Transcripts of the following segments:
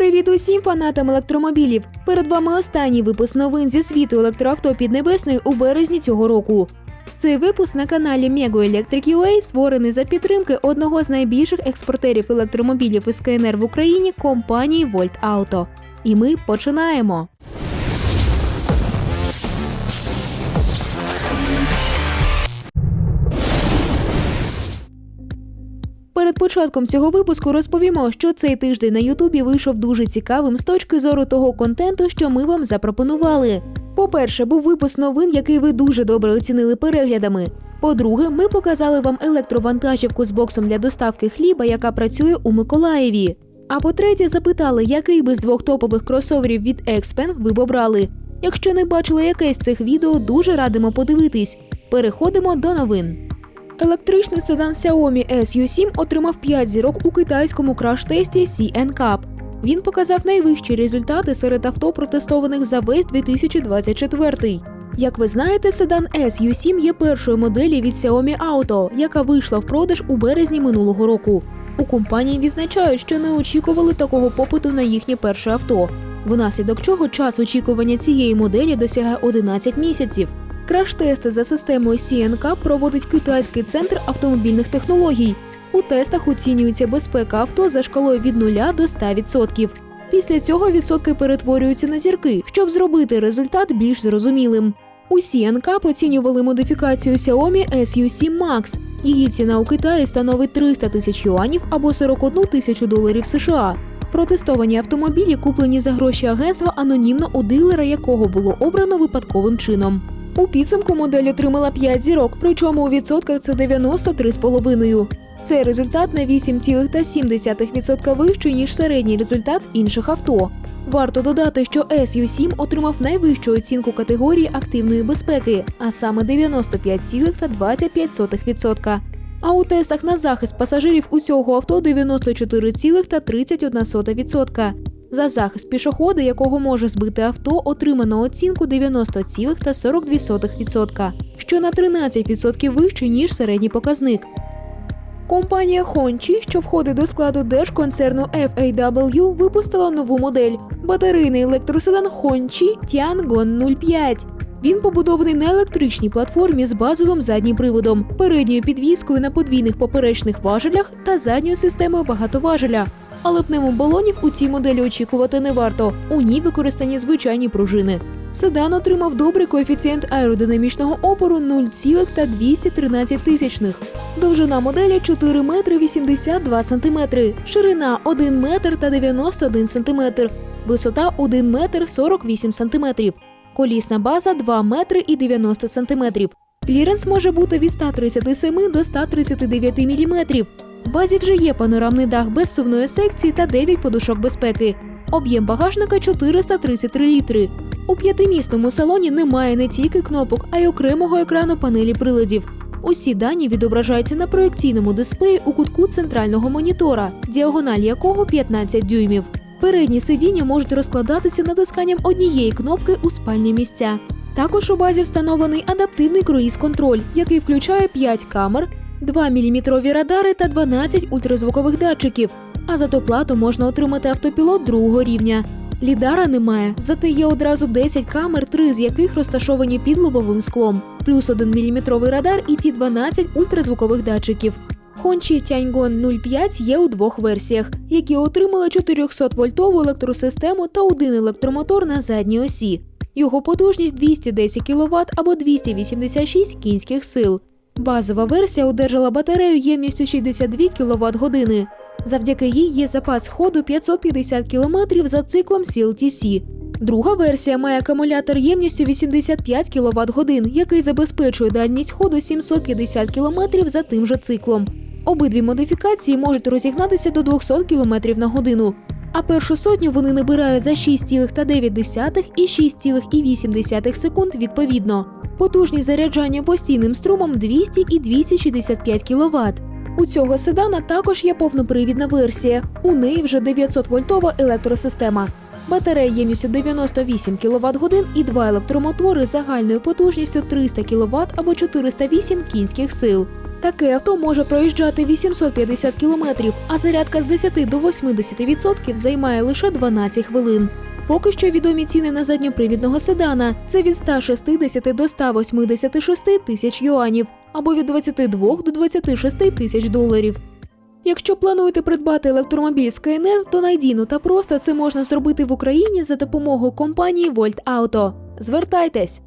Привіт усім фанатам електромобілів! Перед вами останній випуск новин зі світу електроавто Піднебесної у березні цього року. Цей випуск на каналі Mego Electric UA створений за підтримки одного з найбільших експортерів електромобілів із КНР в Україні компанії Volt Auto. І ми починаємо. Перед початком цього випуску розповімо, що цей тиждень на Ютубі вийшов дуже цікавим з точки зору того контенту, що ми вам запропонували. По-перше, був випуск новин, який ви дуже добре оцінили переглядами. По-друге, ми показали вам електровантажівку з боксом для доставки хліба, яка працює у Миколаєві. А по-третє, запитали, який би з двох топових кросоверів від Xpeng ви б обрали. Якщо не бачили якесь цих відео, дуже радимо подивитись. Переходимо до новин. Електричний седан Xiaomi SU7 отримав 5 зірок у китайському краш-тесті CN Cup. Він показав найвищі результати серед авто, протестованих за весь 2024. Як ви знаєте, седан SU7 є першою моделі від Xiaomi Auto, яка вийшла в продаж у березні минулого року. У компанії відзначають, що не очікували такого попиту на їхнє перше авто, внаслідок чого час очікування цієї моделі досягає 11 місяців. Краш-тести за системою CNK проводить китайський центр автомобільних технологій. У тестах оцінюється безпека авто за шкалою від 0 до 100%. Після цього відсотки перетворюються на зірки, щоб зробити результат більш зрозумілим. У CNK оцінювали модифікацію Xiaomi SU7 Max. Її ціна у Китаї становить 300 тисяч юанів або 41 тисячу доларів США. Протестовані автомобілі куплені за гроші агентства анонімно у дилера, якого було обрано випадковим чином. У підсумку модель отримала 5 зірок, причому у відсотках це 93,5. Цей результат на 8,7% вищий, ніж середній результат інших авто. Варто додати, що SU7 отримав найвищу оцінку категорії активної безпеки, а саме 95,25%. А у тестах на захист пасажирів у цього авто 94,31%. За захист пішохода, якого може збити авто, отримано оцінку 90,42%, що на 13% вище, ніж середній показник. Компанія Honchi, що входить до складу держконцерну FAW, випустила нову модель батарейний електроседан Honchi Tiangong 05. Він побудований на електричній платформі з базовим заднім приводом, передньою підвіскою на подвійних поперечних важелях та задньою системою багатоважеля. Але пневмобалонів у цій моделі очікувати не варто. У ній використані звичайні пружини. Седан отримав добрий коефіцієнт аеродинамічного опору 0,213 тисячних. Довжина моделі 4 метри 82 сантиметри, ширина 1 метр та 91 сантиметр, висота 1 метр 48 сантиметрів, колісна база 2 метри і 90 сантиметрів. Кліренс може бути від 137 до 139 міліметрів. В базі вже є панорамний дах без сувної секції та 9 подушок безпеки. Об'єм багажника 433 літри. У п'ятимісному салоні немає не тільки кнопок, а й окремого екрану панелі приладів. Усі дані відображаються на проекційному дисплеї у кутку центрального монітора, діагональ якого 15 дюймів. Передні сидіння можуть розкладатися натисканням однієї кнопки у спальні місця. Також у базі встановлений адаптивний круїз-контроль, який включає 5 камер, 2-мм радари та 12 ультразвукових датчиків. А за доплату можна отримати автопілот другого рівня. Лідара немає, зате є одразу 10 камер, три з яких розташовані під лобовим склом, плюс 1 мм радар і ті 12 ультразвукових датчиків. Honchi Tiangong 05 є у двох версіях, які отримали 400-вольтову електросистему та один електромотор на задній осі. Його потужність 210 кВт або 286 кінських сил. Базова версія одержала батарею ємністю 62 кВт години. Завдяки їй є запас ходу 550 км за циклом CLTC. Друга версія має акумулятор ємністю 85 кВт годин, який забезпечує дальність ходу 750 км за тим же циклом. Обидві модифікації можуть розігнатися до 200 км на годину. А першу сотню вони набирають за 6,9 і 6,8 секунд відповідно. Потужність заряджання постійним струмом 200 і 265 кВт. У цього седана також є повнопривідна версія. У неї вже 900-вольтова електросистема. Батарея ємністю 98 кВт годин і два електромотори з загальною потужністю 300 кВт або 408 кінських сил. Таке авто може проїжджати 850 кілометрів, а зарядка з 10 до 80% займає лише 12 хвилин. Поки що відомі ціни на задньопривідного седана це від 160 до 186 тисяч юанів або від 22 до 26 тисяч доларів. Якщо плануєте придбати електромобіль з КНР, то надійно та просто це можна зробити в Україні за допомогою компанії Volt Auto. Звертайтесь!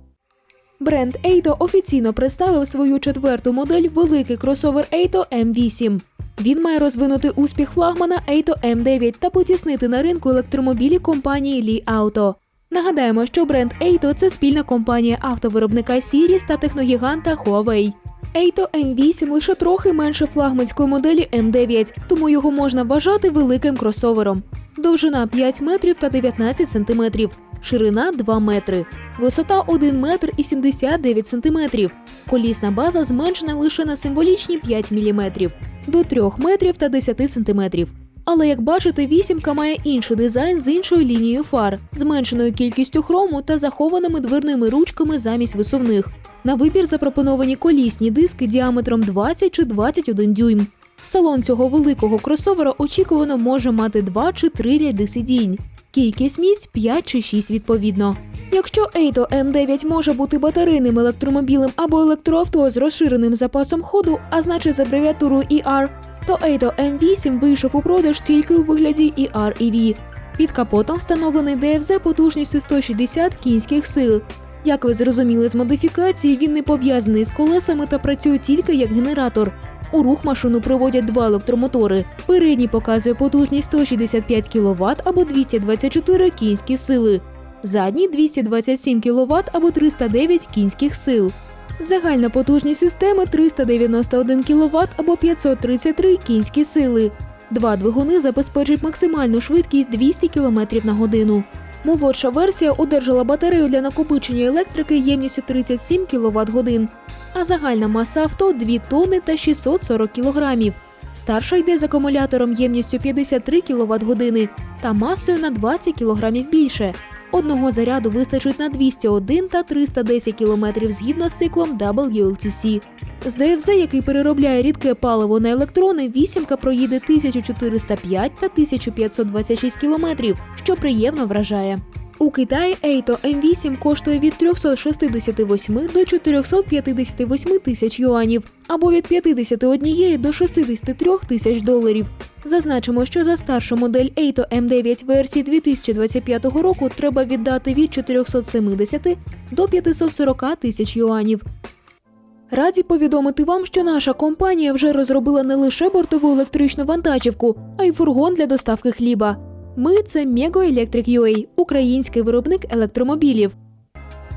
Бренд Eito офіційно представив свою четверту модель великий кросовер Eito M8. Він має розвинути успіх флагмана Eito M9 та потіснити на ринку електромобілі компанії Li Auto. Нагадаємо, що бренд Eito – це спільна компанія автовиробника Series та техногіганта Huawei. Eito M8 лише трохи менше флагманської моделі M9, тому його можна вважати великим кросовером. Довжина 5 метрів та 19 сантиметрів, ширина 2 метри, висота 1 метр і 79 сантиметрів. Колісна база зменшена лише на символічні 5 міліметрів до 3 метрів та 10 сантиметрів. Але як бачите, вісімка має інший дизайн з іншою лінією фар, зменшеною кількістю хрому та захованими дверними ручками замість висувних. На вибір запропоновані колісні диски діаметром 20 чи 21 дюйм. Салон цього великого кросовера очікувано може мати 2 чи 3 ряди сидінь. Кількість місць 5 чи 6 відповідно. Якщо Eito M9 може бути батарейним електромобілем або електроавто з розширеним запасом ходу, а значить з абревіатурою ER, то Eito M8 вийшов у продаж тільки у вигляді ER-EV. Під капотом встановлений DFZ потужністю 160 кінських сил. Як ви зрозуміли з модифікації, він не пов'язаний з колесами та працює тільки як генератор. У рух машину приводять два електромотори. Передній показує потужність 165 кВт або 224 кінські сили. Задній 227 кВт або 309 кінських сил. Загальна потужність системи 391 кВт або 533 кінські сили. Два двигуни забезпечують максимальну швидкість 200 км на годину. Молодша версія одержала батарею для накопичення електрики ємністю 37 кВт годин, а загальна маса авто 2 тонни та 640 кг. Старша йде з акумулятором ємністю 53 кВт години та масою на 20 кг більше. Одного заряду вистачить на 201 та 310 км згідно з циклом WLTC. З DFZ, який переробляє рідке паливо на електрони, вісімка проїде 1405 та 1526 км, що приємно вражає. У Китаї Eito M8 коштує від 368 до 458 тисяч юанів або від 51 до 63 тисяч доларів. Зазначимо, що за старшу модель Eito M9 версії 2025 року треба віддати від 470 до 540 тисяч юанів. Раді повідомити вам, що наша компанія вже розробила не лише бортову електричну вантажівку, а й фургон для доставки хліба. Ми це Mego Electric UA, український виробник електромобілів.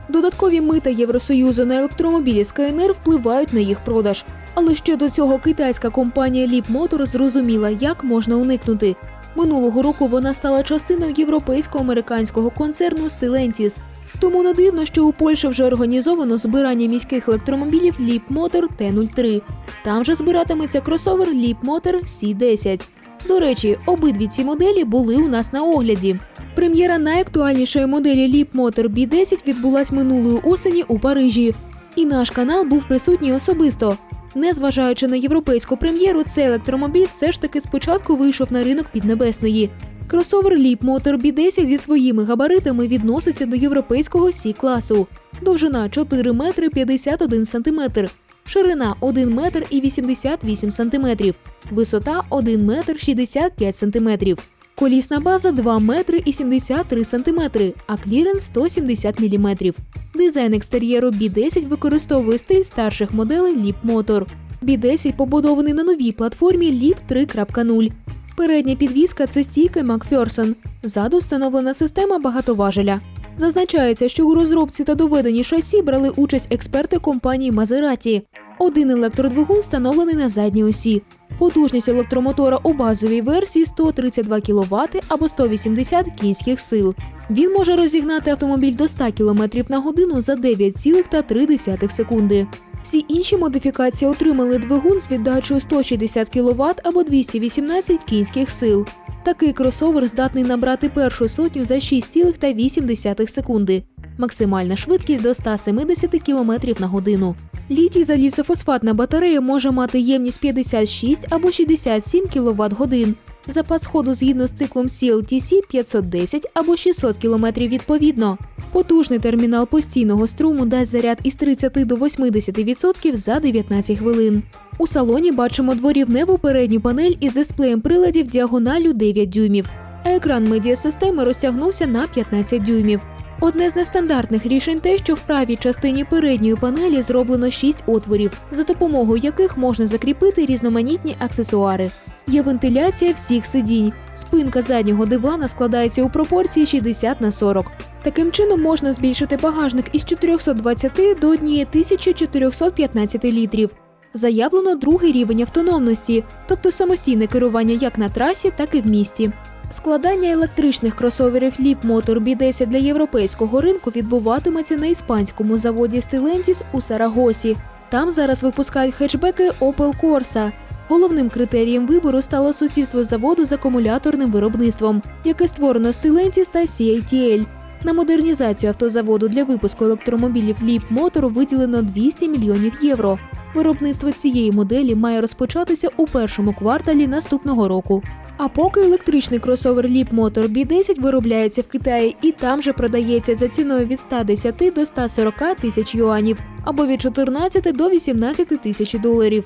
Додаткові мита Євросоюзу на електромобілі з КНР впливають на їх продаж. Але ще до цього китайська компанія Leap Motor зрозуміла, як можна уникнути. Минулого року вона стала частиною європейсько-американського концерну Stellantis. Тому не дивно, що у Польщі вже організовано збирання міських електромобілів Motor T03. Там же збиратиметься кросовер Motor C10. До речі, обидві ці моделі були у нас на огляді. Прем'єра найактуальнішої моделі Motor B10 відбулась минулої осені у Парижі. І наш канал був присутній особисто. Незважаючи на європейську прем'єру, цей електромобіль все ж таки спочатку вийшов на ринок Піднебесної. Кросовер Leap Motor B10 зі своїми габаритами відноситься до європейського Сі-класу. Довжина 4 метри 51 сантиметр, ширина 1 метр і 88 сантиметрів, висота 1 метр 65 сантиметрів. Колісна база 2 метри і 73 сантиметри, а кліренс 170 міліметрів. Дизайн екстер'єру B10 використовує стиль старших моделей Leap Motor. B10 побудований на новій платформі Leap 3.0. Передня підвізка це стійка Макферсон. Ззаду встановлена система багатоважеля. Зазначається, що у розробці та доведенні шасі брали участь експерти компанії Maserati. Один електродвигун встановлений на задній осі. Потужність електромотора у базовій версії 132 кВт або 180 кінських сил. Він може розігнати автомобіль до 100 км на годину за 9,3 секунди. Всі інші модифікації отримали двигун з віддачею 160 кВт або 218 кінських сил. Такий кросовер здатний набрати першу сотню за 6,8 секунди. максимальна швидкість до 170 км на годину. Літій залізофосфатна батарея може мати ємність 56 або 67 кВт годин. Запас ходу згідно з циклом CLTC 510 або 600 км відповідно. Потужний термінал постійного струму дасть заряд із 30 до 80% за 19 хвилин. У салоні бачимо дворівневу передню панель із дисплеєм приладів діагоналю 9 дюймів. Екран медіасистеми розтягнувся на 15 дюймів. Одне з нестандартних рішень те, що в правій частині передньої панелі зроблено 6 отворів, за допомогою яких можна закріпити різноманітні аксесуари. Є вентиляція всіх сидінь. Спинка заднього дивана складається у пропорції 60 на 40. Таким чином можна збільшити багажник із 420 до 1415 літрів. Заявлено другий рівень автономності, тобто самостійне керування як на трасі, так і в місті. Складання електричних кросоверів Leap Motor B10 для європейського ринку відбуватиметься на іспанському заводі Stellantis у Сарагосі. Там зараз випускають хетчбеки Opel Corsa. Головним критерієм вибору стало сусідство заводу з акумуляторним виробництвом, яке створено Stellantis та CATL. На модернізацію автозаводу для випуску електромобілів Leap Motor виділено 200 мільйонів євро. Виробництво цієї моделі має розпочатися у першому кварталі наступного року. А поки електричний кросовер Leap Motor B10 виробляється в Китаї і там же продається за ціною від 110 до 140 тисяч юанів або від 14 до 18 тисяч доларів.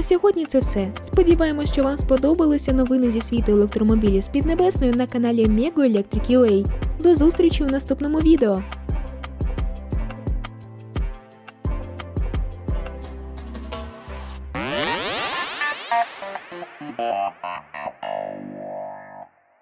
На сьогодні це все. Сподіваємось, що вам сподобалися новини зі світу електромобілів з Піднебесною на каналі Mego Electric UA. До зустрічі у наступному відео.